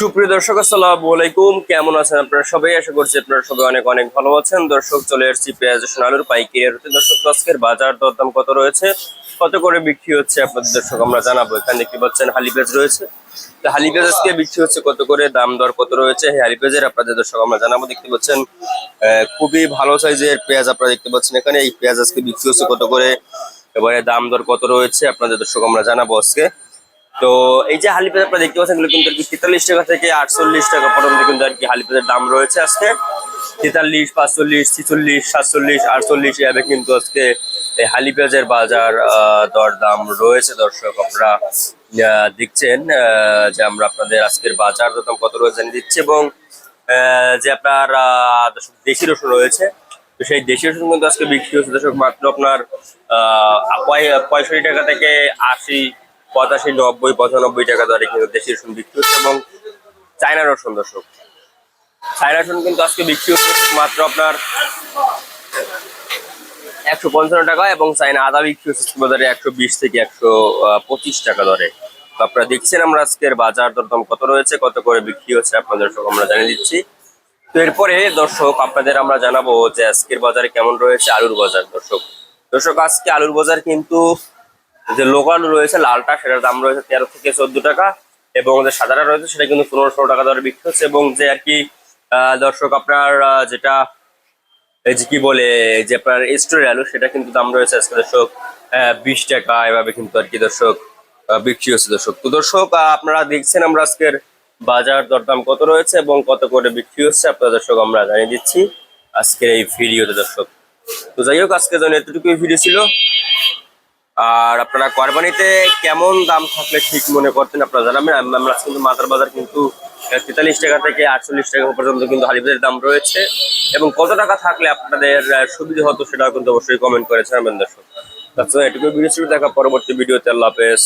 সুপ্রিয় দর্শক, আসসালামু আলাইকুম। কেমন আছেন আপনারা সবাই? আশা করছি আপনারা সবাই অনেক অনেক ভালো আছেন। দর্শক, চলে এসেছি পেঁয়াজ আলুর পাইকারি হতে দর্শক, আজকের বাজার দরদাম কত রয়েছে? কত করে বিক্রি হচ্ছে আপনাদের দর্শক? আমরা জানাব। এখানে দেখতে পাচ্ছেন হালি পেঁয়াজ রয়েছে। তো হালি পেঁয়াজ আজকে বিক্রি হচ্ছে কত করে? দাম দর কত রয়েছে? হালি পেঁয়াজের আপনাদের দর্শক, আমরা জানাব। দেখতে পাচ্ছেন খুবই ভালো সাইজের পেঁয়াজ আপনারা দেখতে পাচ্ছেন এখানে। এই পেঁয়াজ আজকে বিক্রি হচ্ছে কত করে? এবারে দাম দর কত রয়েছে? আপনাদের দর্শক, আমরা জানাব আজকে। তো এই যে হালি পেঁয়াজ দেখতে পাচ্ছেন এগুলো কিন্তু আর কি তেতাল্লিশ টাকা থেকে আটচল্লিশ টাকা পর্যন্ত কিন্তু আর কি হালি পেঁয়াজের দাম রয়েছে আজকে। তেতাল্লিশ পাঁচচল্লিশ ছিচল্লিশ সাতচল্লিশ আটচল্লিশ এভাবে কিন্তু আজকে এই হালি পেঁয়াজের বাজার দর দাম রয়েছে। দর্শক আপনারা দেখছেন যে আমরা আপনাদের আজকের বাজার দাম কত রয়েছে জানিয়ে দিচ্ছি এবং যে আপনার দর্শক দেশি রসুন রয়েছে। তো সেই দেশি রসুন কিন্তু আজকে বিক্রি হচ্ছে। দর্শক মাত্র আপনার আহ, পঁয়ষট্টি টাকা থেকে আশি পঁচাশি, নব্বই, পঁচানব্বই টাকা দরে কিন্তু দেশি রসুন বিক্রি হচ্ছে এবং চায়না রসুন, দর্শক। চায়না রসুন কিন্তু আজকে বিক্রি হচ্ছে মাত্র আপনার একশো পঞ্চান্ন টাকা এবং চায়না আদা বিক্রি হচ্ছে বাজারে একশো বিশ থেকে একশো পঁচিশ টাকা দরে। তো আপনারা দেখছেন আমরা আজকের বাজার দরদাম কত রয়েছে, কত করে বিক্রি হচ্ছে আপনাদের দর্শক আমরা জানিয়ে দিচ্ছি। তো এরপরে, দর্শক, আপনাদের আমরা জানাব যে আজকের বাজারে কেমন রয়েছে আলুর বাজার, দর্শক। দর্শক, আজকে আলুর বাজার কিন্তু যে লোকাল রয়েছে, লালটা সেটার দাম রয়েছে তেরো থেকে চোদ্দ টাকা এবং যে সাদাটা রয়েছে সেটা কিন্তু পনেরো ষোলো টাকা দরে বিক্রি হচ্ছে এবং যে আর কি দর্শক আপনার যেটা এই যে কি বলে যে আপনার স্টোরি আলু, সেটা কিন্তু দাম রয়েছে আজকে দর্শক বিশ টাকা। এভাবে কিন্তু আর কি দর্শক বিক্রি হচ্ছে দর্শক। তো দর্শক আপনারা দেখছেন আমরা আজকের বাজার দরদাম কত রয়েছে এবং কত করে বিক্রি হচ্ছে, আপনার দর্শক আমরা জানিয়ে দিচ্ছি আজকের এই ভিডিওতে দর্শক। তো যাই হোক আজকের জন্য এতটুকুই ভিডিও ছিল। আর আপনারা কোরবানিতে কেমন দাম থাকলে ঠিক মনে করতেন আপনারা জানাবেন। আমরা কিন্তু মাথার বাজার কিন্তু তেতাল্লিশ টাকা থেকে আটচল্লিশ টাকা পর্যন্ত কিন্তু হালিবাজারের দাম রয়েছে। এবং কত টাকা থাকলে আপনাদের সুবিধা হতো সেটাও কিন্তু অবশ্যই কমেন্ট করেছেন জানাবেন দর্শক। এটুকু ভিডিও দেখা পরবর্তী ভিডিওতে। আল্লাহ হাফেজ।